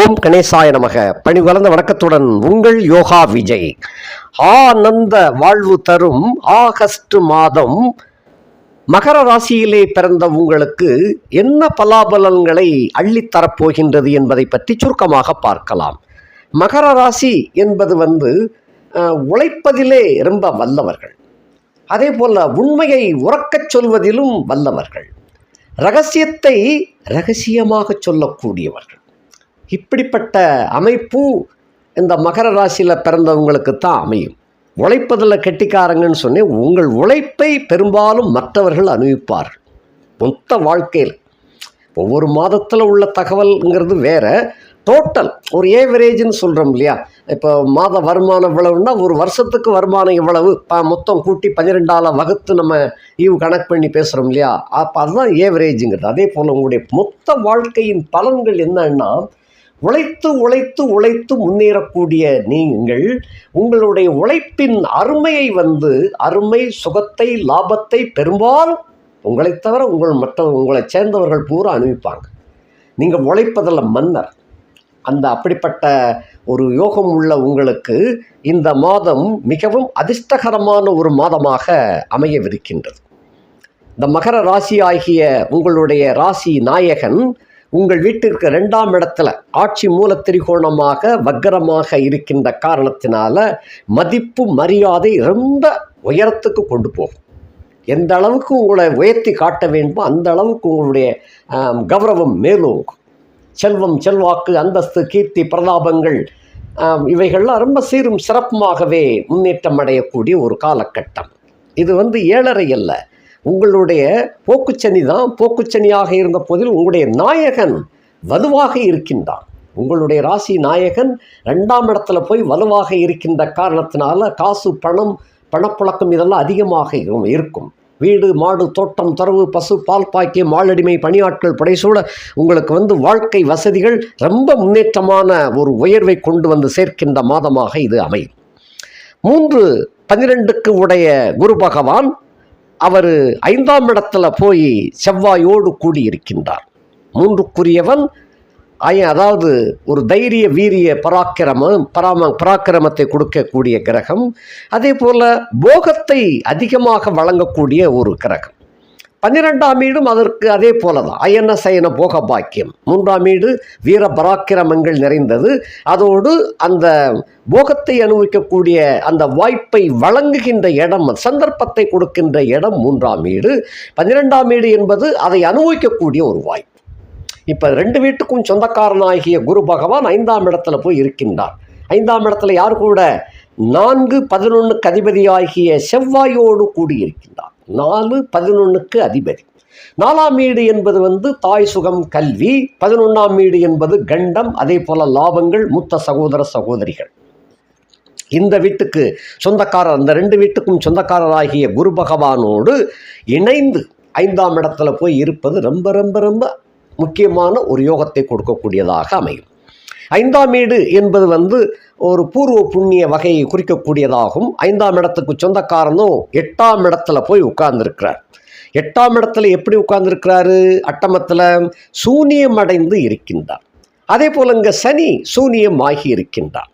ஓம் கணேசாய நமக. பணி வளர்ந்த வணக்கத்துடன் உங்கள் யோகா விஜய். ஆனந்த வாழ்வு தரும் ஆகஸ்ட் மாதம் மகர ராசியிலே பிறந்த உங்களுக்கு என்ன பலாபலன்களை அள்ளித்தரப்போகின்றது என்பதை பற்றி சுருக்கமாக பார்க்கலாம். மகர ராசி என்பது வந்து உழைப்பதிலே ரொம்ப வல்லவர்கள். அதே போல உண்மையை உறக்கச் சொல்வதிலும் வல்லவர்கள். ரகசியத்தை ரகசியமாக சொல்லக்கூடியவர்கள். இப்படிப்பட்ட அமைப்பு இந்த மகர ராசியில் பிறந்தவங்களுக்கு தான் அமையும். உழைப்பதில் கெட்டிக்காரங்கன்னு சொன்னேன் உங்கள் உழைப்பை பெரும்பாலும் மற்றவர்கள் அனுபவிப்பார்கள். மொத்த வாழ்க்கையில். ஒவ்வொரு மாதத்தில் உள்ள தகவல்ங்கிறது வேற. டோட்டல் ஒரு ஏவரேஜ்னு சொல்கிறோம் இல்லையா? இப்போ மாத வருமானம் இவ்வளவுன்னா ஒரு வருஷத்துக்கு வருமானம் இவ்வளவு ப- மொத்தம் கூட்டி பன்னிரெண்டால் வகுத்து நம்ம ஈவு கணக்கு பண்ணி பேசுகிறோம் இல்லையா? அப்போ அதுதான் ஏவரேஜுங்கிறது அதே போல் உங்களுடைய மொத்த வாழ்க்கையின் பலன்கள் என்னன்னா உழைத்து உழைத்து உழைத்து முன்னேறக்கூடிய நீங்கள் உங்களுடைய உழைப்பின் அருமையை வந்து அருமை சுகத்தை லாபத்தை பெரும்பாலும் உங்களைத் தவிர உங்கள் மற்ற உங்களை சேர்ந்தவர்கள் பூரா அனுபவிப்பாங்க. நீங்கள் உழைப்பதில் மன்னர். அந்த அப்படிப்பட்ட ஒரு யோகம் உள்ள உங்களுக்கு இந்த மாதம் மிகவும் அதிர்ஷ்டகரமான ஒரு மாதமாக அமையவிருக்கின்றது. இந்த மகர ராசி ஆகிய உங்களுடைய ராசி நாயகன் உங்கள் வீட்டிற்கு ரெண்டாம் இடத்துல ஆட்சி மூல திரிகோணமாக வக்கரமாக இருக்கின்ற காரணத்தினால மதிப்பு மரியாதை ரொம்ப உயரத்துக்கு கொண்டு போகும். எந்த அளவுக்கு உங்களை உயர்த்தி காட்ட வேண்டுமோ அந்த அளவுக்கு உங்களுடைய கௌரவம் மேலோங்கும். செல்வம் செல்வாக்கு அந்தஸ்து கீர்த்தி பிரதாபங்கள் இவைகள்லாம் ரொம்ப சீரும் சிறப்புமாகவே முன்னேற்றம் அடையக்கூடிய ஒரு காலகட்டம். இது வந்து ஏழரை அல்ல உங்களுடைய போக்குச்சனி தான் போக்குச்சனியாக இருந்த போதில் உங்களுடைய நாயகன் வலுவாக இருக்கின்றான். உங்களுடைய ராசி நாயகன் ரெண்டாம் இடத்துல போய் வலுவாக இருக்கின்ற காரணத்தினால காசு பணம் பணப்புழக்கம் இதெல்லாம் அதிகமாக இருக்கும்- வீடு மாடு தோட்டம் தரவு பசு பால் பாக்கியம் மாலடிமை பணியாட்கள் படைசூட உங்களுக்கு வந்து வாழ்க்கை வசதிகள் ரொம்ப முன்னேற்றமான ஒரு உயர்வை கொண்டு வந்து சேர்க்கின்ற மாதமாக இது அமையும். மூன்று பன்னிரெண்டுக்கு உடைய குரு பகவான் அவர் ஐந்தாம் இடத்துல போய் செவ்வாயோடு கூடியிருக்கின்றார். மூன்றுக்குரியவன் ஐ- அதாவது ஒரு தைரிய வீரிய பராக்கிரமம் பராம பராக்கிரமத்தை கொடுக்கக்கூடிய கிரகம் அதே போல் போகத்தை அதிகமாக வழங்கக்கூடிய ஒரு கிரகம். பன்னிரெண்டாம் வீடும் அதற்கு அதே போல தான் அயன சயன போக பாக்கியம். மூன்றாம் வீடு வீர பராக்கிரமங்கள் நிறைந்தது. அதோடு அந்த போகத்தை அனுபவிக்கக்கூடிய அந்த வாய்ப்பை வழங்குகின்ற இடம் சந்தர்ப்பத்தை கொடுக்கின்ற இடம் மூன்றாம் வீடு. பன்னிரெண்டாம் வீடு என்பது அதை அனுபவிக்கக்கூடிய ஒரு வாய்ப்பு. இப்போ ரெண்டு வீட்டுக்கும் சொந்தக்காரனாகிய குரு பகவான் ஐந்தாம் இடத்துல போய் இருக்கின்றார். ஐந்தாம் இடத்துல யார் கூட? நான்கு பதினொன்றுக்கு அதிபதியாகிய செவ்வாயோடு கூடியிருக்கின்றார். நாலு பதினொன்றுக்கு அதிபதி. நாலாம் வீடு என்பது வந்து தாய் சுகம் கல்வி. பதினொன்றாம் வீடு என்பது கண்டம் அதே போல லாபங்கள் மூத்த சகோதர சகோதரிகள். இந்த வீட்டுக்கு சொந்தக்காரர் அந்த ரெண்டு வீட்டுக்கும் சொந்தக்காரராகிய குரு பகவானோடு இணைந்து ஐந்தாம் இடத்துல போய் இருப்பது ரொம்ப ரொம்ப ரொம்ப முக்கியமான ஒரு யோகத்தை கொடுக்கக்கூடியதாக அமையும். ஐந்தாம் வீடு என்பது வந்து ஒரு பூர்வ புண்ணிய வகையை குறிக்கக்கூடியதாகும். ஐந்தாம் இடத்துக்கு சொந்தக்காரனும் எட்டாம் இடத்துல போய் உட்கார்ந்துருக்கிறார். எட்டாம் இடத்துல எப்படி உட்கார்ந்துருக்கிறாரு? அட்டமத்தில் சூனியம் அடைந்து இருக்கின்றார். அதே போல் இங்கே சனி சூனியம் ஆகி இருக்கின்றார்.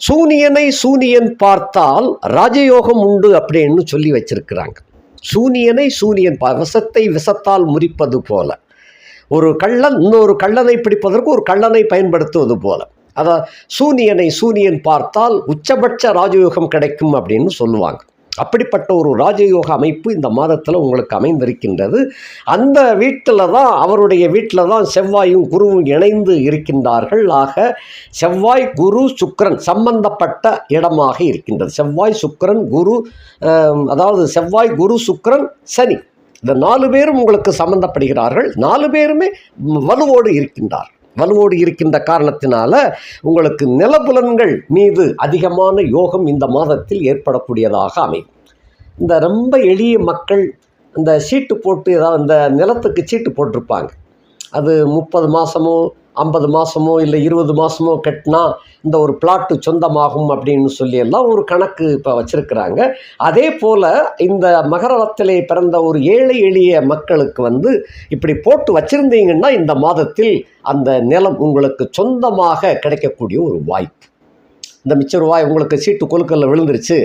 சூனியனை சூனியன் பார்த்தால் ராஜயோகம் உண்டு அப்படின்னு சொல்லி வச்சிருக்கிறாங்க. சூனியனை சூனியன் பா விஷத்தை விஷத்தால் முறிப்பது போல. ஒரு கள்ளன் இன்னொரு கள்ளனை பிடிப்பதற்கு ஒரு கள்ளனை பயன்படுத்துவது போல. அதான் சூனியனை சூனியன் பார்த்தால் உச்சபட்ச ராஜயோகம் கிடைக்கும் அப்படின்னு சொல்லுவாங்க. அப்படிப்பட்ட ஒரு ராஜயோக அமைப்பு இந்த மாதத்தில் உங்களுக்கு அமைந்திருக்கின்றது. அந்த வீட்டில் தான் அவருடைய வீட்டில் தான் செவ்வாயும் குருவும் இணைந்து இருக்கின்றார்கள். ஆக செவ்வாய் குரு சுக்கரன் சம்பந்தப்பட்ட இடமாக இருக்கின்றது. செவ்வாய் சுக்கரன் குரு அதாவது செவ்வாய் குரு சுக்கரன் சனி. இந்த நாலு பேரும் உங்களுக்கு சம்பந்தப்படுகிறார்கள். நாலு பேருமே வலுவோடு இருக்கின்றார். வலுவோடு இருக்கின்ற காரணத்தினால உங்களுக்கு நிலபுலன்கள் மீது அதிகமான யோகம் இந்த மாதத்தில் ஏற்படக்கூடியதாக அமையும். இந்த ரொம்ப எளிய மக்கள் இந்த சீட்டு போட்டு ஏதாவது இந்த நிலத்துக்கு சீட்டு போட்டிருப்பாங்க. அது முப்பது மாதமோ ஐம்பது மாதமோ இல்லை இருபது மாதமோ கட்டினா இந்த ஒரு பிளாட்டு சொந்தமாகும் அப்படின்னு சொல்லி எல்லாம் ஒரு கணக்கு இப்போ வச்சுருக்கிறாங்க. அதே போல் இந்த மகரத்திலே பிறந்த ஒரு ஏழை எளிய மக்களுக்கு வந்து இப்படி போட்டு வச்சுருந்தீங்கன்னா இந்த மாதத்தில் அந்த நிலம் உங்களுக்கு சொந்தமாக கிடைக்கக்கூடிய ஒரு வாய்ப்பு. இந்த மிச்ச ரூபாய் உங்களுக்கு சீட்டு கொலுக்கல்ல விழுந்துருச்சு.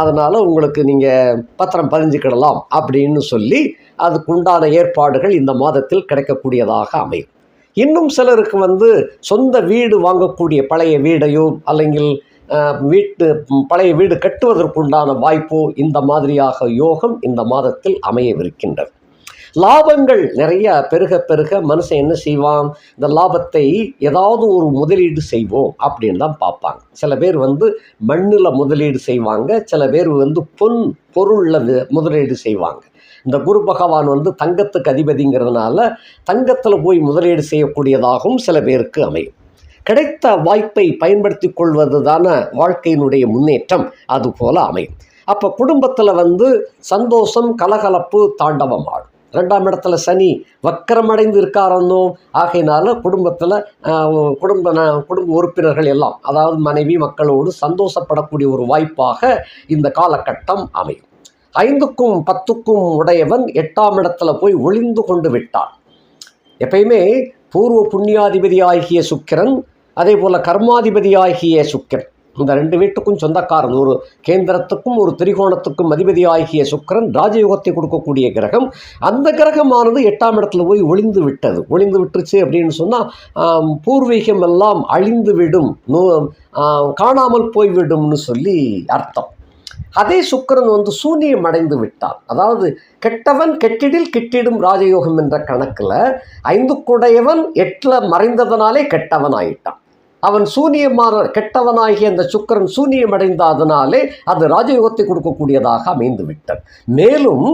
அதனால் உங்களுக்கு நீங்கள் பத்திரம் பதிஞ்சுக்கிடலாம் அப்படின்னு சொல்லி அதுக்கு உண்டான ஏற்பாடுகள் இந்த மாதத்தில் கிடைக்கக்கூடியதாக அமையும். இன்னும் சிலருக்கு வந்து சொந்த வீடு வாங்கக்கூடிய பழைய வீடையோ அல்லங்கில் வீட்டு பழைய வீடு கட்டுவதற்குண்டான வாய்ப்போ இந்த மாதிரியாக யோகம் இந்த மாதத்தில் அமையவிருக்கின்றது. லாபங்கள் நிறைய பெருக பெருக மனுஷன் என்ன செய்வான்? இந்த லாபத்தை ஏதாவது ஒரு முதலீடு செய்வோம் அப்படின்னு தான் பார்ப்பாங்க. சில பேர் வந்து மண்ணில் முதலீடு செய்வாங்க சில பேர் வந்து பொன் பொருளில் முதலீடு செய்வாங்க. இந்த குரு பகவான் வந்து தங்கத்துக்கு அதிபதிங்கிறதுனால தங்கத்தில் போய் முதலீடு செய்யக்கூடியதாகவும் சில பேருக்கு அமையும். கிடைத்த வாய்ப்பை பயன்படுத்தி கொள்வது தானே வாழ்க்கையினுடைய முன்னேற்றம் அது போல அமையும். அப்போ குடும்பத்தில் வந்து சந்தோஷம் கலகலப்பு தாண்டவம் ஆடும். ரெண்டாம் இடத்துல சனி வக்கரமடைந்து இருக்காரன்னோ ஆகையினால குடும்பத்தில் குடும்ப குடும்ப உறுப்பினர்கள் எல்லாம் அதாவது மனைவி மக்களோடு சந்தோஷப்படக்கூடிய ஒரு வாய்ப்பாக இந்த காலகட்டம் அமையும். ஐந்துக்கும் பத்துக்கும் உடையவன் எட்டாம் இடத்துல போய் ஒளிந்து கொண்டு விட்டான். எப்பயுமே பூர்வ புண்ணியாதிபதி ஆகிய சுக்கிரன் அதே போல் கர்மாதிபதி ஆகிய சுக்கிரன். இந்த ரெண்டு வீட்டுக்கும் சொந்தக்காரன் ஒரு கேந்திரத்துக்கும் ஒரு திரிகோணத்துக்கும் அதிபதி ஆகிய சுக்கிரன் ராஜயோகத்தை கொடுக்கக்கூடிய கிரகம். அந்த கிரகமானது எட்டாம் இடத்துல போய் ஒளிந்து விட்டது. ஒளிந்து விட்டுருச்சு அப்படின்னு சொன்னால் பூர்வீகம் எல்லாம் அழிந்து விடும் நூ காணாமல் போய்விடும்னு சொல்லி அர்த்தம். அதே சுக்கிரன் வந்து சூனியம் அடைந்து விட்டான். அதாவது கெட்டவன் கெட்டிடில் கிட்டிடும் ராஜயோகம் என்ற கணக்கில் ஐந்து குடையவன் எட்டில் மறைந்ததனாலே கெட்டவன் ஆயிட்டான் அவன் சூனியமான கெட்டவனாகிய அந்த சுக்கிரன் சூனியம் அடைந்த அதனாலே அது ராஜயோகத்தை கொடுக்கக்கூடியதாக அமைந்து விட்டது. மேலும்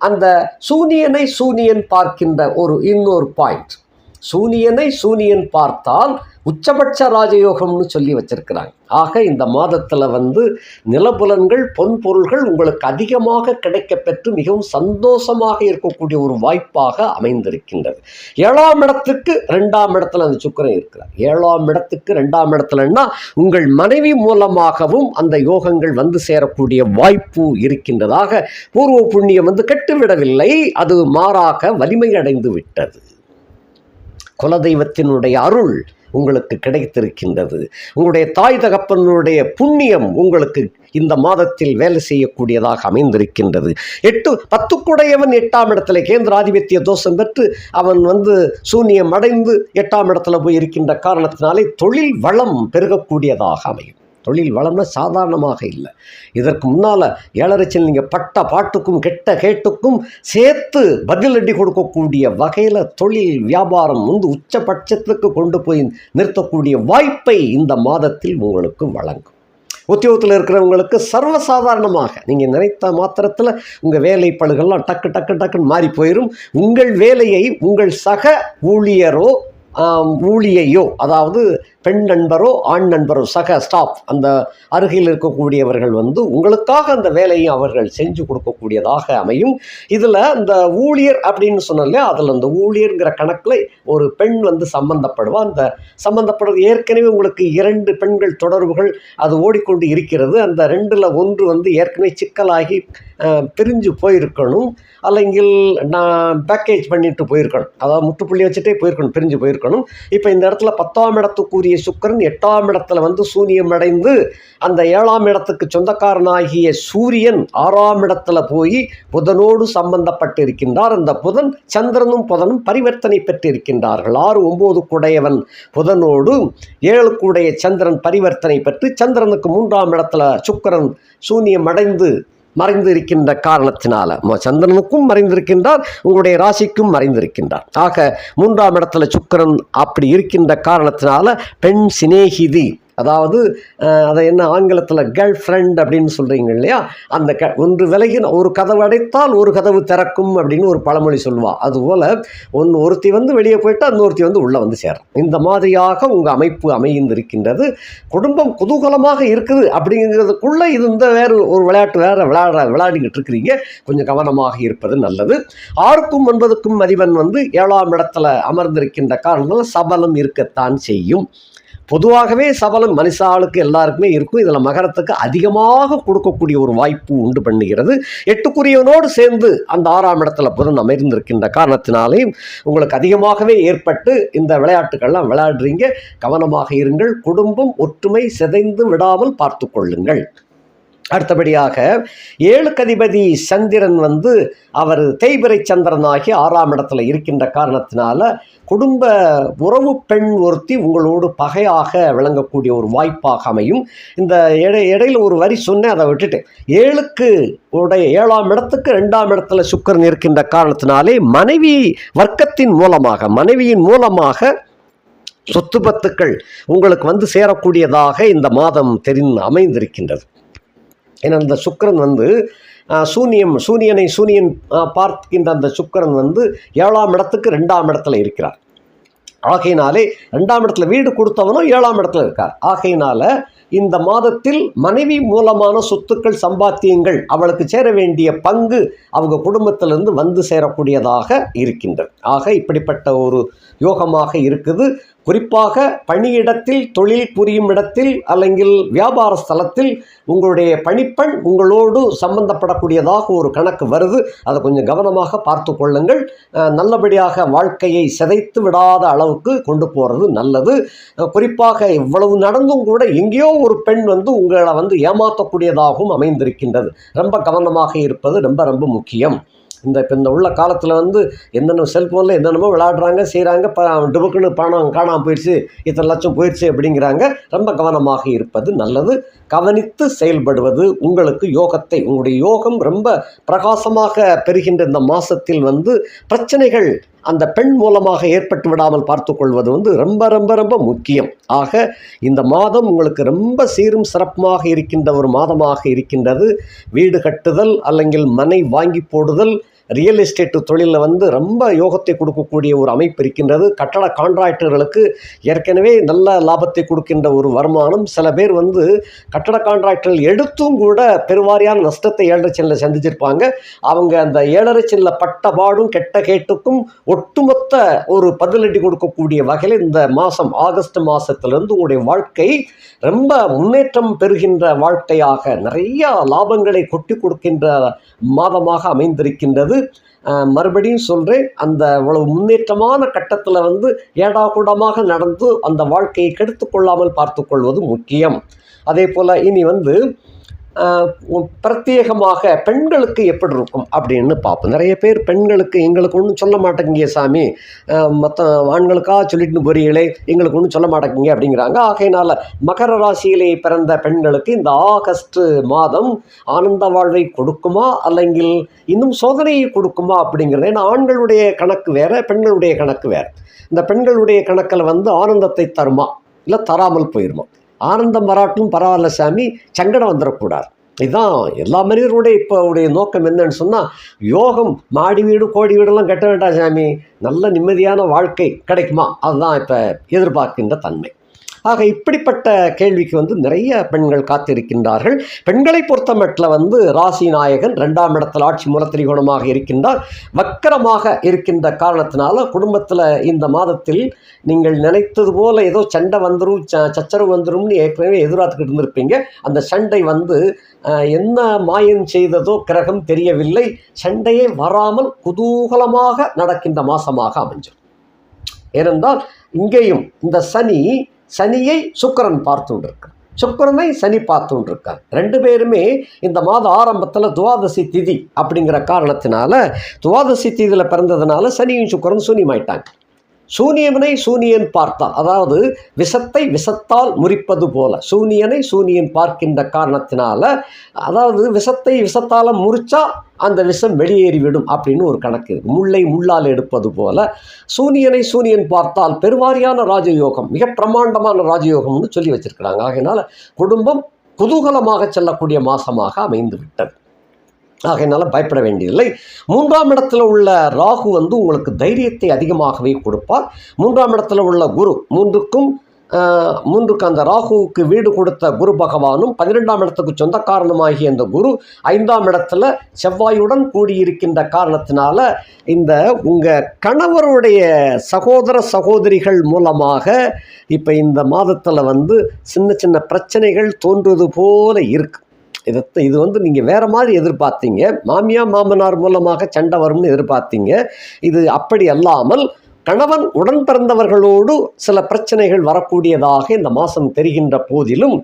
அந்த சூனியனை சூனியன் பார்க்கின்ற ஒரு இன்னொரு பாயிண்ட் சூனியனை சூனியன் பார்த்தால் உச்சபட்ச ராஜயோகம்னு சொல்லி வச்சிருக்கிறாங்க. ஆக இந்த மாதத்தில் வந்து நிலபுலன்கள் பொன் பொருள்கள் உங்களுக்கு அதிகமாக கிடைக்கப்பெற்று மிகவும் சந்தோஷமாக இருக்கக்கூடிய ஒரு வாய்ப்பாக அமைந்திருக்கின்றது. ஏழாம் இடத்துக்கு ரெண்டாம் இடத்துல அந்த சுக்கரன் இருக்கிறார். ஏழாம் இடத்துக்கு ரெண்டாம் இடத்துலன்னா உங்கள் மனைவி மூலமாகவும் அந்த யோகங்கள் வந்து சேரக்கூடிய வாய்ப்பு இருக்கின்றதாக பூர்வ புண்ணியம் வந்து கெட்டுவிடவில்லை. அது மாறாக வலிமை அடைந்து விட்டது குலதெய்வத்தினுடைய அருள் உங்களுக்கு கிடைத்திருக்கின்றது. உங்களுடைய தாய் தகப்பனுடைய புண்ணியம் உங்களுக்கு இந்த மாதத்தில் வேலை செய்யக்கூடியதாக அமைந்திருக்கின்றது. எட்டு பத்துக்குடையவன் எட்டாம் இடத்துல கேந்திராதிபத்திய தோஷம் பெற்று அவன் வந்து சூனியம் அடைந்து எட்டாம் இடத்துல போய் இருக்கின்ற காரணத்தினாலே தொழில் வளம் பெருகக்கூடியதாக அமையும். தொழில் வளம்னா சாதாரணமாக இல்லை. இதற்கு முன்னால் ஏழரைச்சல் நீங்கள் பட்ட பாட்டுக்கும் கெட்ட கேட்டுக்கும் சேர்த்து பதிலடி கொடுக்கக்கூடிய வகையில் தொழில் வியாபாரம் வந்து உச்சபட்சத்துக்கு கொண்டு போய் நிறுத்தக்கூடிய வாய்ப்பை இந்த மாதத்தில் உங்களுக்கு வழங்கும். உத்தியோகத்தில் இருக்கிறவங்களுக்கு சர்வசாதாரணமாக நீங்கள் நினைத்த மாத்திரத்தில் உங்கள் வேலை பழுகள்லாம் டக்கு டக்கு டக்குன்னு மாறி போயிடும் உங்கள் வேலையை உங்கள் சக ஊழியரோ ஊழியையோ அதாவது பெண் நண்பரோ ஆண் நண்பரோ சக ஸ்டாஃப் அந்த அருகில் இருக்கக்கூடியவர்கள் வந்து உங்களுக்காக அந்த வேலையும் அவர்கள் செஞ்சு கொடுக்கக்கூடியதாக அமையும். இதில் இந்த ஊழியர் அப்படின்னு சொன்னாலே அதில் அந்த ஊழியர்ங்கிற கணக்கில் ஒரு பெண் வந்து சம்பந்தப்படுவா. அந்த சம்பந்தப்படுறது ஏற்கனவே உங்களுக்கு இரண்டு பெண்கள் தொடர்புகள் அது ஓடிக்கொண்டு இருக்கிறது. அந்த ரெண்டில் ஒன்று வந்து ஏற்கனவே சிக்கலாகி பிரிஞ்சு போயிருக்கணும். அல்லங்கில் நான் பேக்கேஜ் பண்ணிட்டு போயிருக்கணும். அதாவது முட்டுப்புள்ளி வச்சுட்டே போயிருக்கணும் பிரிஞ்சு போயிருக்கணும். இப்போ இந்த இடத்துல பத்தாம் இடத்துக்குரிய சுக்கிரன் எட்டாம் இடத்துல வந்து சூனியம் அடைந்து அந்த ஏழாம் இடத்துக்கு சொந்தக்காரனாகிய சூரியன் ஆறாம் இடத்துல போய் புதனோடு சம்பந்தப்பட்டு இருக்கின்றார் அந்த புதன் சந்திரனும் புதனும் பரிவர்த்தனை பெற்று இருக்கின்றார்கள் ஆறு ஒன்பது குடையவன் புதனோடு ஏழு கூடைய சந்திரன் பரிவர்த்தனை பெற்று சந்திரனுக்கு மூன்றாம் இடத்துல சுக்கிரன் சூனியம் அடைந்து மறைந்திருக்கின்ற காரணத்தினால. சந்திரனுக்கும் மறைந்திருக்கின்றார் உங்களுடைய ராசிக்கும் மறைந்திருக்கின்றார். ஆக மூன்றாம் இடத்துல சுக்கிரன் அப்படி இருக்கின்ற காரணத்தினால பெண் சிநேகிதி அதாவது அதை என்ன ஆங்கிலத்தில் கேர்ள் ஃப்ரெண்ட் அப்படின்னு சொல்கிறீங்க இல்லையா? அந்த க ஒன்று விலகி ஒரு கதவு அடைத்தால் ஒரு கதவு திறக்கும் அப்படின்னு ஒரு பழமொழி சொல்லுவாள் அதுபோல் ஒன்று ஒருத்தி வந்து வெளியே போயிட்டு இன்னொருத்தி வந்து உள்ளே வந்து சேரும். இந்த மாதிரியாக உங்கள் அமைப்பு அமைந்திருக்கின்றது. குடும்பம் குதூகலமாக இருக்குது அப்படிங்கிறதுக்குள்ளே இது இந்த வேறு ஒரு விளையாட்டு வேறு விளையாட விளையாடிக்கிட்டு இருக்கிறீங்க. கொஞ்சம் கவனமாக இருப்பது நல்லது. ஆறுக்கும் ஒன்பதுக்கும் அதிபன் வந்து ஏழாம் இடத்துல அமர்ந்திருக்கின்ற காரணத்தில் சபலம் இருக்கத்தான் செய்யும். பொதுவாகவே சபலம் மனுஷாளுக்கு எல்லாருக்குமே இருக்கும். இதில் மகரத்துக்கு அதிகமாக கொடுக்கக்கூடிய ஒரு வாய்ப்பு உண்டு பண்ணுகிறது. எட்டுக்குரியவனோடு சேர்ந்து அந்த ஆறாம் இடத்துல புதன் அமர்ந்திருக்கின்ற காரணத்தினாலே உங்களுக்கு அதிகமாகவே ஏற்பட்டு இந்த விளையாட்டுகள்லாம் விளையாடுறீங்க. கவனமாக இருங்கள். குடும்பம் ஒற்றுமை சிதைந்து விடாமல் பார்த்து கொள்ளுங்கள். அடுத்தபடியாக ஏழுக்கதிபதி சந்திரன் வந்து அவர் தேய்பிரை சந்திரனாகி ஆறாம் இடத்துல இருக்கின்ற காரணத்தினால குடும்ப உறவு பெண் ஒருத்தி உங்களோடு பகையாக விளங்கக்கூடிய ஒரு வாய்ப்பாக அமையும். இந்த இடை இடையில ஒரு வரி சொன்னேன் அதை விட்டுட்டு. ஏழுக்கு உடைய ஏழாம் இடத்துக்கு ரெண்டாம் இடத்துல சுக்கிரன் இருக்கின்ற காரணத்தினாலே மனைவி வர்க்கத்தின் மூலமாக மனைவியின் மூலமாக சொத்து பத்துக்கள் உங்களுக்கு வந்து சேரக்கூடியதாக இந்த மாதம் தெரிந்து அமைந்திருக்கின்றது. ஏன்னா இந்த சுக்கரன் வந்து சூனியம் சூனியனை சூனியன் பார்க்கின்ற அந்த சுக்கிரன் வந்து ஏழாம் இடத்துக்கு ரெண்டாம் இடத்துல இருக்கிறார். ஆகையினாலே ரெண்டாம் இடத்துல வீடு கொடுத்தவனும் ஏழாம் இடத்துல இருக்கார். ஆகையினால இந்த மாதத்தில் மனைவி மூலமான சொத்துக்கள் சம்பாத்தியங்கள் அவளுக்கு சேர வேண்டிய பங்கு அவங்க குடும்பத்திலிருந்து வந்து சேரக்கூடியதாக இருக்கின்றது. ஆக இப்படிப்பட்ட ஒரு யோகமாக இருக்குது. குறிப்பாக பணியிடத்தில் தொழில் புரியும் இடத்தில் அல்லங்கில் வியாபார ஸ்தலத்தில் உங்களுடைய பணிப்பெண் உங்களோடு சம்பந்தப்படக்கூடியதாக ஒரு கணக்கு வருது அதை கொஞ்சம் கவனமாக பார்த்து கொள்ளுங்கள் நல்லபடியாக வாழ்க்கையை சிதைத்து விடாத அளவுக்கு கொண்டு போகிறது நல்லது குறிப்பாக இவ்வளவு நடந்தும் கூட எங்கேயோ ஒரு பெண் வந்து உங்களை வந்து ஏமாற்றக்கூடியதாகவும் அமைந்திருக்கின்றது ரொம்ப கவனமாக இருப்பது ரொம்ப ரொம்ப முக்கியம் இந்த இப்போ இந்த உள்ள காலத்தில் வந்து என்னென்ன செல்ஃபோனில் என்னென்னமோ விளையாடுறாங்க செய்கிறாங்க ப டுபுக்குன்னு பணம் காணாமல் போயிடுச்சு இத்தனை லட்சம் போயிடுச்சு அப்படிங்கிறாங்க. ரொம்ப கவனமாக இருப்பது நல்லது. கவனித்து செயல்படுவது உங்களுக்கு யோகத்தை உங்களுடைய யோகம் ரொம்ப பிரகாசமாக பெறுகின்ற இந்த மாதத்தில் வந்து பிரச்சனைகள் அந்த பெண் மூலமாக ஏற்பட்டு விடாமல் பார்த்துக்கொள்வது வந்து ரொம்ப ரொம்ப ரொம்ப முக்கியம். ஆக இந்த மாதம் உங்களுக்கு ரொம்ப சீரும் சிறப்புமாக இருக்கின்ற ஒரு மாதமாக இருக்கின்றது. வீடு கட்டுதல் அல்லங்கில் மனை வாங்கி போடுதல் ரியல் எஸ்டேட் தொழிலில் வந்து ரொம்ப யோகத்தை கொடுக்கக்கூடிய ஒரு அமைப்பு இருக்கின்றது. கட்டட கான்ட்ராக்டர்களுக்கு ஏற்கனவே நல்ல லாபத்தை கொடுக்கின்ற ஒரு வருமானம். சில பேர் வந்து கட்டட கான்ட்ராக்டர்கள் எடுத்தும் கூட பெருவாரியான நஷ்டத்தை ஏழரை செல்ல சந்திச்சிருப்பாங்க. அவங்க அந்த ஏழரை செல்ல பட்ட பாடும் கெட்ட கேட்டுக்கும் ஒட்டுமொத்த ஒரு பதிலடி கொடுக்கக்கூடிய வகையில் இந்த மாதம் ஆகஸ்ட் மாதத்துலேருந்து உங்களுடைய வாழ்க்கை ரொம்ப முன்னேற்றம் பெறுகின்ற வாழ்க்கையாக நிறைய லாபங்களை கொட்டி கொடுக்கின்ற மாதமாக அமைந்திருக்கின்றது. மறுபடியும் சொல்கிறேன் அந்த இவ்வளவு முன்னேற்றமான கட்டத்தில் வந்து ஏடாகூடமாக நடந்து அந்த வாழ்க்கையை கெடுத்து கொள்ளாமல் பார்த்துக்கொள்வது முக்கியம். அதே போல் இனி வந்து பிரத்யேகமாக பெண்களுக்கு எப்படி இருக்கும் அப்படின்னு பார்ப்போம். நிறைய பேர் பெண்களுக்கு எங்களுக்கு ஒன்றும் சொல்ல மாட்டேங்க சாமி. மற்ற ஆண்களுக்காக சொல்லிட்டு போறீங்களே எங்களுக்கு ஒன்றும் சொல்ல மாட்டேங்க அப்படிங்கிறாங்க. ஆகையினால் மகர ராசியிலே பிறந்த பெண்களுக்கு இந்த ஆகஸ்ட் மாதம் ஆனந்த வாழ்வை கொடுக்குமா அல்லங்கில் இன்னும் சோதனையை கொடுக்குமா அப்படிங்கிறது ஏன்னா ஆண்களுடைய கணக்கு வேறு பெண்களுடைய கணக்கு வேறு. இந்த பெண்களுடைய கணக்கில் வந்து ஆனந்தத்தை தருமா இல்லை தராமல் போயிருமா? ஆனந்தம் வராட்டும் பரவாயில்ல சாமி சங்கடம் வந்துடக்கூடாது இதுதான் எல்லா மனிதருடைய இப்போ உடைய நோக்கம் என்னன்னு சொன்னால் யோகம் மாடி வீடு கோடி வீடெல்லாம் கட்ட வேண்டாம் சாமி. நல்ல நிம்மதியான வாழ்க்கை கிடைக்குமா? அதுதான் இப்போ எதிர்பார்க்கின்ற தன்மை. ஆக இப்படிப்பட்ட கேள்விக்கு வந்து நிறைய பெண்கள் காத்திருக்கின்றார்கள். பெண்களை பொறுத்தமட்டில் வந்து ராசி நாயகன் ரெண்டாம் இடத்தில் ஆட்சி மூலத்திரிகோணமாக இருக்கின்றார். வக்கரமாக இருக்கின்ற காரணத்தினால குடும்பத்தில் இந்த மாதத்தில் நீங்கள் நினைத்தது போல ஏதோ சண்டை வந்துடும் ச சச்சரவு வந்துரும்னு ஏற்கனவே எதிர்பார்த்துக்கிட்டு இருந்திருப்பீங்க. அந்த சண்டை வந்து என்ன மாயம் செய்ததோ கிரகம் தெரியவில்லை. சண்டையே வராமல் குதூகலமாக நடக்கின்ற மாதமாக அமைஞ்சிடும் ஏனென்றால் இங்கேயும் இந்த சனி சனியை சுக்கரன் பார்த்து கொண்டிருக்கார் சுக்கரனை சனி பார்த்து கொண்டிருக்கார் ரெண்டு பேருமே இந்த மாத ஆரம்பத்தில் துவாதசி திதி அப்படிங்கிற காரணத்தினால துவாதசி திதியில் பிறந்ததுனால சனியும் சுக்கரன் சூனியமாயிட்டாங்க. சூனியவனை சூனியன் பார்த்தால் அதாவது விஷத்தை விஷத்தால் முறிப்பது போல. சூனியனை சூனியன் பார்க்கின்ற காரணத்தினால அதாவது விஷத்தை விஷத்தால் முறிச்சா அந்த விஷம் வெளியேறிவிடும் அப்படின்னு ஒரு கணக்கு இருக்கு. முல்லை முள்ளால் எடுப்பது போல. சூனியனை சூனியன் பார்த்தால் பெருவாரியான ராஜயோகம் மிக பிரமாண்டமான ராஜயோகம்னு சொல்லி வச்சிருக்கிறாங்க. ஆகையினால குடும்பம் குதூகலமாக செல்லக்கூடிய மாசமாக அமைந்து விட்டது ஆகையினால பயப்பட வேண்டியதில்லை. மூன்றாம் இடத்துல உள்ள ராகு வந்து உங்களுக்கு தைரியத்தை அதிகமாகவே கொடுப்பார். மூன்றாம் இடத்துல உள்ள குரு மூன்றுக்கும் மூன்றுக்கு அந்த ராகுவுக்கு வீடு கொடுத்த குரு பகவானும் பன்னிரெண்டாம் இடத்துக்கு சொந்த காரணமாகிய இந்த குரு ஐந்தாம் இடத்துல செவ்வாயுடன் கூடியிருக்கின்ற காரணத்தினால இந்த உங்கள் கணவருடைய சகோதர சகோதரிகள் மூலமாக இப்போ இந்த மாதத்தில் வந்து சின்ன சின்ன பிரச்சனைகள் தோன்றுவது போல இருக்கு. இதை இது வந்து நீங்கள் வேறு மாதிரி எதிர்பார்த்தீங்க. மாமியா மாமனார் மூலமாக சண்டை வரும்னு எதிர்பார்த்தீங்க. இது அப்படி அல்லாமல் கணவன் உடன் பிறந்தவர்களோடு சில பிரச்சனைகள் வரக்கூடியதாக இந்த மாதம் தெரிகின்ற போதிலும்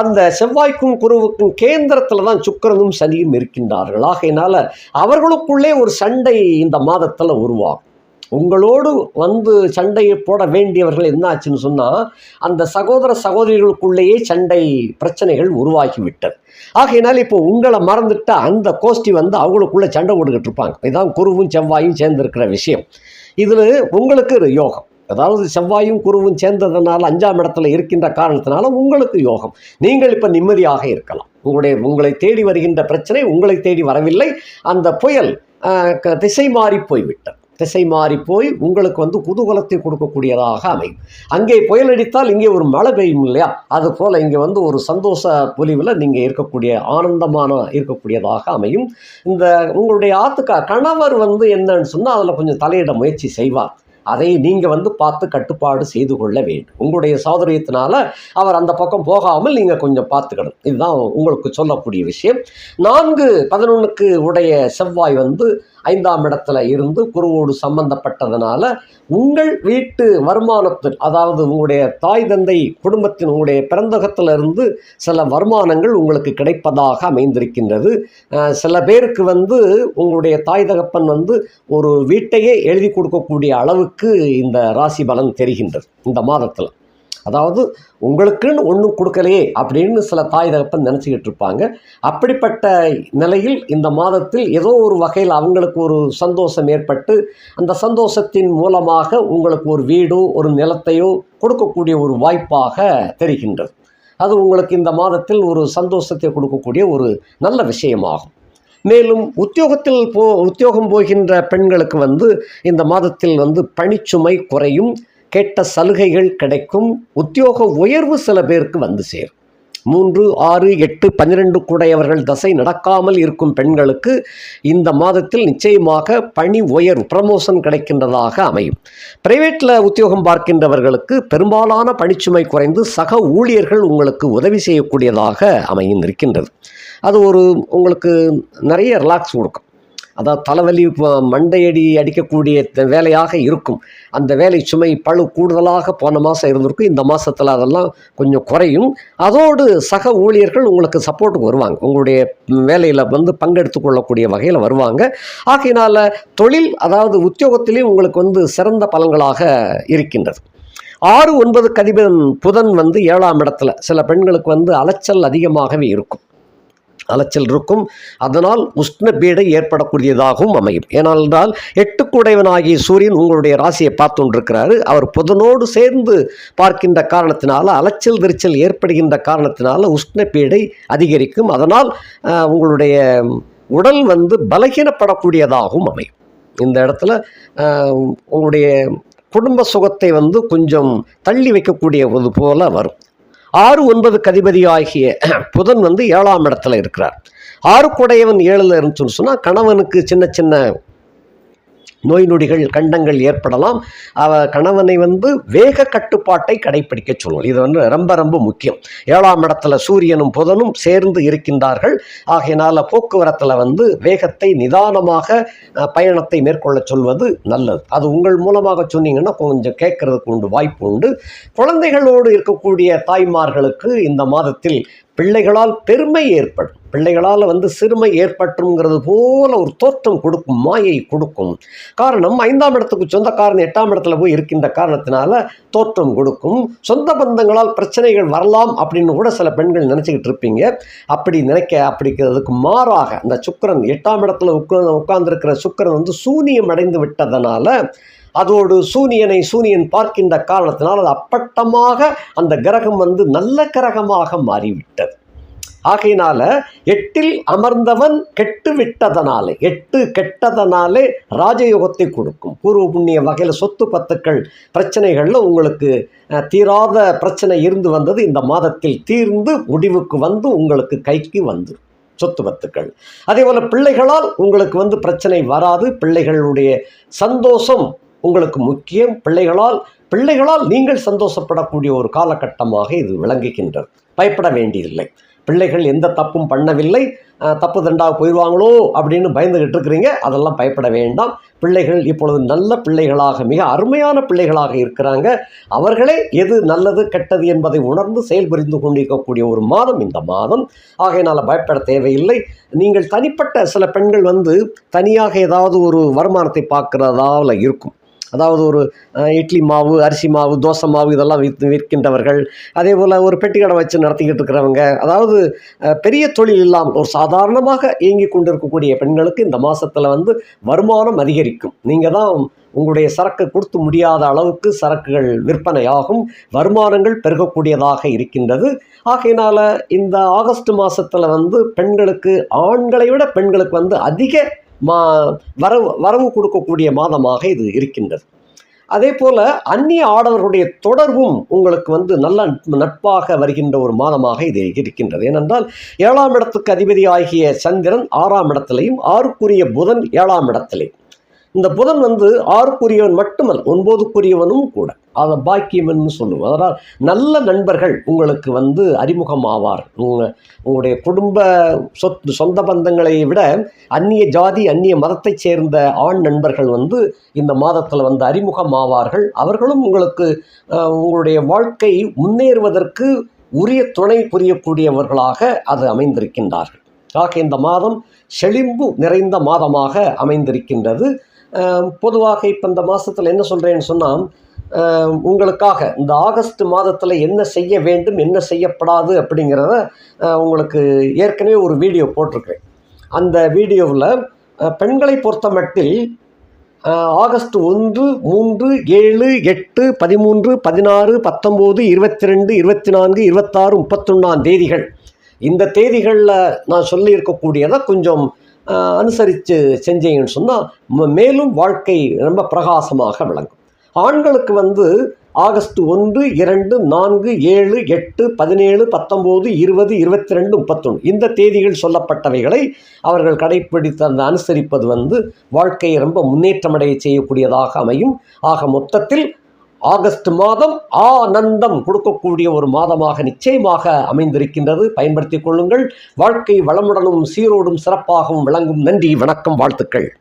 அந்த செவ்வாய்க்கும் குருவுக்கும் கேந்திரத்தில் தான் சுக்கிரனும் சனியும் இருக்கின்றார்கள். ஆகையினால அவர்களுக்குள்ளே ஒரு சண்டை இந்த மாதத்தில் உருவாகும். உங்களோடு வந்து சண்டையை போட வேண்டியவர்கள் என்ன ஆச்சுன்னு சொன்னால் அந்த சகோதர சகோதரிகளுக்குள்ளேயே சண்டை பிரச்சனைகள் உருவாகிவிட்டது. ஆகையினால் இப்போ உங்களை மறந்துட்டு அந்த கோஷ்டி வந்து அவங்களுக்குள்ளே சண்டை போட்டுக்கிட்டு இருப்பாங்க. இதான் குருவும் செவ்வாயும் சேர்ந்திருக்கிற விஷயம். இதில் உங்களுக்கு ஒரு யோகம். அதாவது செவ்வாயும் குருவும் சேர்ந்ததுனால அஞ்சாம் இடத்துல இருக்கின்ற காரணத்தினால உங்களுக்கு யோகம். நீங்கள் இப்போ நிம்மதியாக இருக்கலாம். உங்களுடைய உங்களை தேடி வருகின்ற பிரச்சனை உங்களை தேடி வரவில்லை. அந்த புயல் க- திசை மாறி போய்விட்டது. திசை மாறி போய் உங்களுக்கு வந்து குதூகலத்தை கொடுக்கக்கூடியதாக அமையும். அங்கே புயல் அடித்தால் இங்கே ஒரு மழை பெய்யும் இல்லையா? அது போல் இங்கே வந்து ஒரு சந்தோஷ பொலிவில் நீங்கள் இருக்கக்கூடிய ஆனந்தமான இருக்கக்கூடியதாக அமையும். இந்த உங்களுடைய ஆத்துக்கா கணவர் வந்து என்னன்னு சொன்னால் அதில் கொஞ்சம் தலையிட முயற்சி செய்வார். அதை நீங்கள் வந்து பார்த்து கட்டுப்பாடு செய்து கொள்ள வேண்டும். உங்களுடைய சௌதரியத்தினால அவர் அந்த பக்கம் போகாமல் நீங்கள் கொஞ்சம் பார்த்துக்கணும். இதுதான் உங்களுக்கு சொல்லக்கூடிய விஷயம். நான்கு பதினொன்றுக்கு உடைய செவ்வாய் வந்து ஐந்தாம் இடத்துல இருந்து குருவோடு சம்பந்தப்பட்டதுனால உங்கள் வீட்டு வருமானத்தில் அதாவது உங்களுடைய தாய் தந்தை குடும்பத்தின் உங்களுடைய பிறந்தகத்திலிருந்து சில வருமானங்கள் உங்களுக்கு கிடைப்பதாக அமைந்திருக்கின்றது. சில பேருக்கு வந்து உங்களுடைய தாய் தகப்பன் வந்து ஒரு வீட்டையே எழுதி கொடுக்கக்கூடிய அளவுக்கு இந்த ராசி பலன் தெரிகின்றது இந்த மாதத்தில். அதாவது உங்களுக்குன்னு ஒன்றும் கொடுக்கலையே அப்படின்னு சில தாய் தகப்பன் நினச்சிக்கிட்டு இருப்பாங்க. அப்படிப்பட்ட நிலையில் இந்த மாதத்தில் ஏதோ ஒரு வகையில் அவங்களுக்கு ஒரு சந்தோஷம் ஏற்பட்டு அந்த சந்தோஷத்தின் மூலமாக உங்களுக்கு ஒரு வீடோ ஒரு நிலத்தையோ கொடுக்கக்கூடிய ஒரு வாய்ப்பாக தெரிகின்றது. அது உங்களுக்கு இந்த மாதத்தில் ஒரு சந்தோஷத்தை கொடுக்கக்கூடிய ஒரு நல்ல விஷயமாகும். மேலும் உத்தியோகத்தில் போ உத்தியோகம் போகின்ற பெண்களுக்கு வந்து இந்த மாதத்தில் வந்து பணிச்சுமை குறையும் கேட்ட சலுகைகள் கிடைக்கும் உத்தியோக உயர்வு சில பேருக்கு வந்து சேரும். மூன்று ஆறு எட்டு பன்னிரெண்டு கூடையவர்கள் தசை நடக்காமல் இருக்கும் பெண்களுக்கு இந்த மாதத்தில் நிச்சயமாக பணி உயர்வு ப்ரமோஷன் கிடைக்கின்றதாக அமையும். பிரைவேட்டில் உத்தியோகம் பார்க்கின்றவர்களுக்கு பெரும்பாலான பணிச்சுமை குறைந்து சக ஊழியர்கள் உங்களுக்கு உதவி செய்யக்கூடியதாக அமையும் இருக்கின்றது அது ஒரு உங்களுக்கு நிறைய ரிலாக்ஸ் கொடுக்கும். அதாவது தலைவலி மண்டையடி அடிக்கக்கூடிய த- வேலையாக இருக்கும். அந்த வேலை சுமை பழு கூடுதலாக போன மாதம் இருந்திருக்கும். இந்த மாதத்தில் அதெல்லாம் கொஞ்சம் குறையும். அதோடு சக ஊழியர்கள் உங்களுக்கு சப்போர்ட்டுக்கு வருவாங்க. உங்களுடைய வேலையில் வந்து பங்கெடுத்து கொள்ளக்கூடிய வகையில் வருவாங்க. ஆகையினால் தொழில் அதாவது உத்தியோகத்திலேயும் உங்களுக்கு வந்து சிறந்த பலன்களாக இருக்கின்றது. ஆறு ஒன்பது கதிபன் புதன் வந்து ஏழாம் இடத்துல. சில பெண்களுக்கு வந்து அலைச்சல் அதிகமாகவே இருக்கும். அலைச்சல் இருக்கும் அதனால் உஷ்ண பீடை ஏற்படக்கூடியதாகவும் அமையும். ஏனென்றால் எட்டுக்குடையவனாகிய சூரியன் உங்களுடைய ராசியை பார்த்து கொண்டிருக்கிறாரு அவர் புதனோடு சேர்ந்து பார்க்கின்ற காரணத்தினால அலைச்சல் விரிச்சல் ஏற்படுகின்ற காரணத்தினால உஷ்ண பீடை அதிகரிக்கும். அதனால் உங்களுடைய உடல் வந்து பலகீனப்படக்கூடியதாகவும் அமையும். இந்த இடத்துல உங்களுடைய குடும்ப சுகத்தை வந்து கொஞ்சம் தள்ளி வைக்கக்கூடியது போல வரும். ஆறு ஒன்பது கதிபதி ஆகிய புதன் வந்து ஏழாம் இடத்துல இருக்கிறார். ஆறு குடையவன் ஏழில் இருந்துச்சுன்னு சொன்னால் கணவனுக்கு சின்ன சின்ன நோய் நொடிகள் கண்டங்கள் ஏற்படலாம். அவ கணவனை வந்து வேக கட்டுப்பாட்டை கடைபிடிக்க சொல்லுவோம் இது வந்து ரொம்ப ரொம்ப முக்கியம். ஏழாம் இடத்துல சூரியனும் புதனும் சேர்ந்து இருக்கின்றார்கள். ஆகையினால் போக்குவரத்தில் வந்து வேகத்தை நிதானமாக பயணத்தை மேற்கொள்ள சொல்வது நல்லது. அது உங்கள் மூலமாக சொன்னீங்கன்னா கொஞ்சம் கேட்கறதுக்கு உண்டு வாய்ப்பு உண்டு. குழந்தைகளோடு இருக்கக்கூடிய தாய்மார்களுக்கு இந்த மாதத்தில் பிள்ளைகளால் பெருமை ஏற்படும். பிள்ளைகளால் வந்து சிறுமை ஏற்பட்டுங்கிறது போல ஒரு தோற்றம் கொடுக்கும் மாயை கொடுக்கும். காரணம் ஐந்தாம் இடத்துக்கு சொந்தக்காரன் எட்டாம் இடத்துல போய் இருக்கின்ற காரணத்தினால தோற்றம் கொடுக்கும். சொந்த பந்தங்களால் பிரச்சனைகள் வரலாம் அப்படின்னு கூட சில பெண்கள் நினச்சிக்கிட்டு இருப்பீங்க. அப்படி நினைக்க அப்படிங்கிறதுக்கு மாறாக அந்த சுக்கிரன் எட்டாம் இடத்துல உட்கா உட்கார்ந்துருக்கிற சுக்கரன் வந்து சூனியம் அடைந்து விட்டதனால அதோடு சூனியனை சூனியன் பார்க்கின்ற காரணத்தினால் அது அப்பட்டமாக அந்த கிரகம் வந்து நல்ல கிரகமாக மாறிவிட்டது. ஆகையினால எட்டில் அமர்ந்தவன் கெட்டு விட்டதனாலே எட்டு கெட்டதனாலே ராஜயோகத்தை கொடுக்கும். பூர்வ புண்ணிய வகையில் சொத்து பத்துக்கள் பிரச்சனைகளில் உங்களுக்கு தீராத பிரச்சனை இருந்து வந்தது இந்த மாதத்தில் தீர்ந்து முடிவுக்கு வந்து உங்களுக்கு கைக்கு வந்துடும் சொத்து பத்துக்கள். அதே போல் பிள்ளைகளால் உங்களுக்கு வந்து பிரச்சனை வராது. பிள்ளைகளுடைய சந்தோஷம் உங்களுக்கு முக்கியம். பிள்ளைகளால் பிள்ளைகளால் நீங்கள் சந்தோஷப்படக்கூடிய ஒரு காலகட்டமாக இது விளங்குகின்றது. பயப்பட வேண்டியதில்லை. பிள்ளைகள் எந்த தப்பும் பண்ணவில்லை. தப்பு தண்டாக போயிடுவாங்களோ அப்படின்னு பயந்துகிட்டு இருக்கிறீங்க. அதெல்லாம் பயப்பட வேண்டாம். பிள்ளைகள் இப்பொழுது நல்ல பிள்ளைகளாக மிக அருமையான பிள்ளைகளாக இருக்கிறாங்க. அவர்களே எது நல்லது கெட்டது என்பதை உணர்ந்து செயல்புரிந்து கொண்டிருக்கக்கூடிய ஒரு மாதம் இந்த மாதம். ஆகையினால் பயப்பட தேவையில்லை. நீங்கள் தனிப்பட்ட சில பெண்கள் வந்து தனியாக ஏதாவது ஒரு வருமானத்தை பார்க்குறதாவில் இருக்கும். அதாவது ஒரு இட்லி மாவு அரிசி மாவு தோசை மாவு இதெல்லாம் விற்று விற்கின்றவர்கள். அதே போல் ஒரு பெட்டி கடை வச்சு நடத்திக்கிட்டு இருக்கிறவங்க அதாவது பெரிய தொழில் இல்லாமல் ஒரு சாதாரணமாக இயங்கி கொண்டிருக்கக்கூடிய பெண்களுக்கு இந்த மாதத்தில் வந்து வருமானம் அதிகரிக்கும். நீங்கள் தான் உங்களுடைய சரக்கு கொடுத்து முடியாத அளவுக்கு சரக்குகள் விற்பனையாகும். வருமானங்கள் பெருகக்கூடியதாக இருக்கின்றது. ஆகையினால் இந்த ஆகஸ்ட் மாதத்தில் வந்து பெண்களுக்கு ஆண்களை விட பெண்களுக்கு வந்து அதிக மா வரவு வரவு கொடுக்கக்கூடிய மாதமாக இது இருக்கின்றது. அதே போல் அந்நிய ஆடவர்களுடைய தொடர்பும் உங்களுக்கு வந்து நல்ல நட்பாக வருகின்ற ஒரு மாதமாக இது இருக்கின்றது. ஏனென்றால் ஏழாம் இடத்துக்கு அதிபதி ஆகிய சந்திரன் ஆறாம் இடத்திலையும் ஆறுக்குரிய புதன் ஏழாம் இடத்திலையும். இந்த புதன் வந்து ஆறுக்குரியவன் மட்டுமல்ல ஒன்பதுக்குரியவனும் கூட. அதை பாக்கியம்னு சொல்லுவோம். அதனால் நல்ல நண்பர்கள் உங்களுக்கு வந்து அறிமுகமாவார். உங்கள் உங்களுடைய குடும்ப சொத்து சொந்த பந்தங்களை விட அந்நிய ஜாதி அந்நிய மதத்தைச் சேர்ந்த ஆண் நண்பர்கள் வந்து இந்த மாதத்தில் வந்து அறிமுகமாவார்கள். அவர்களும் உங்களுக்கு உங்களுடைய வாழ்க்கை முன்னேறுவதற்கு உரிய துணை புரியக்கூடியவர்களாக அது அமைந்திருக்கின்றார்கள். ஆக இந்த மாதம் செழிம்பு நிறைந்த மாதமாக அமைந்திருக்கின்றது. பொதுவாக இப்போ இந்த மாதத்தில் என்ன சொல்கிறேன்னு சொன்னால் உங்களுக்காக இந்த ஆகஸ்ட் மாதத்தில் என்ன செய்ய வேண்டும் என்ன செய்யப்படாது அப்படிங்கிறத உங்களுக்கு ஏற்கனவே ஒரு வீடியோ போட்டிருக்கிறேன். அந்த வீடியோவில் பெண்களை பொறுத்த மட்டில் ஆகஸ்ட் ஒன்று மூன்று ஏழு எட்டு பதிமூன்று பதினாறு பத்தொம்போது இருபத்தி ரெண்டு இருபத்தி நான்கு இருபத்தாறு முப்பத்தொன்னாம் தேதிகள். இந்த தேதிகளில் நான் சொல்லியிருக்கக்கூடியதை கொஞ்சம் அனுசரித்து செஞ்சீங்கன்னு சொன்னால் மேலும் வாழ்க்கை ரொம்ப பிரகாசமாக விளங்கும். ஆண்களுக்கு வந்து ஆகஸ்ட் ஒன்று இரண்டு நான்கு ஏழு எட்டு பதினேழு பத்தொம்போது இருபது இருபத்தி ரெண்டு முப்பத்தொன்று இந்த தேதிகள் சொல்லப்பட்டவைகளை அவர்கள் கடைப்பிடித்து அந்த அனுசரிப்பது வந்து வாழ்க்கையை ரொம்ப முன்னேற்றமடைய செய்யக்கூடியதாக அமையும். ஆக மொத்தத்தில் ஆகஸ்ட் மாதம் ஆனந்தம் கொடுக்கக்கூடிய ஒரு மாதமாக நிச்சயமாக அமைந்திருக்கின்றது. பயன்படுத்திக் கொள்ளுங்கள். வாழ்க்கை வளமுடனும் சீரோடும் சிறப்பாகவும் விளங்கும். நன்றி வணக்கம் வாழ்த்துக்கள்.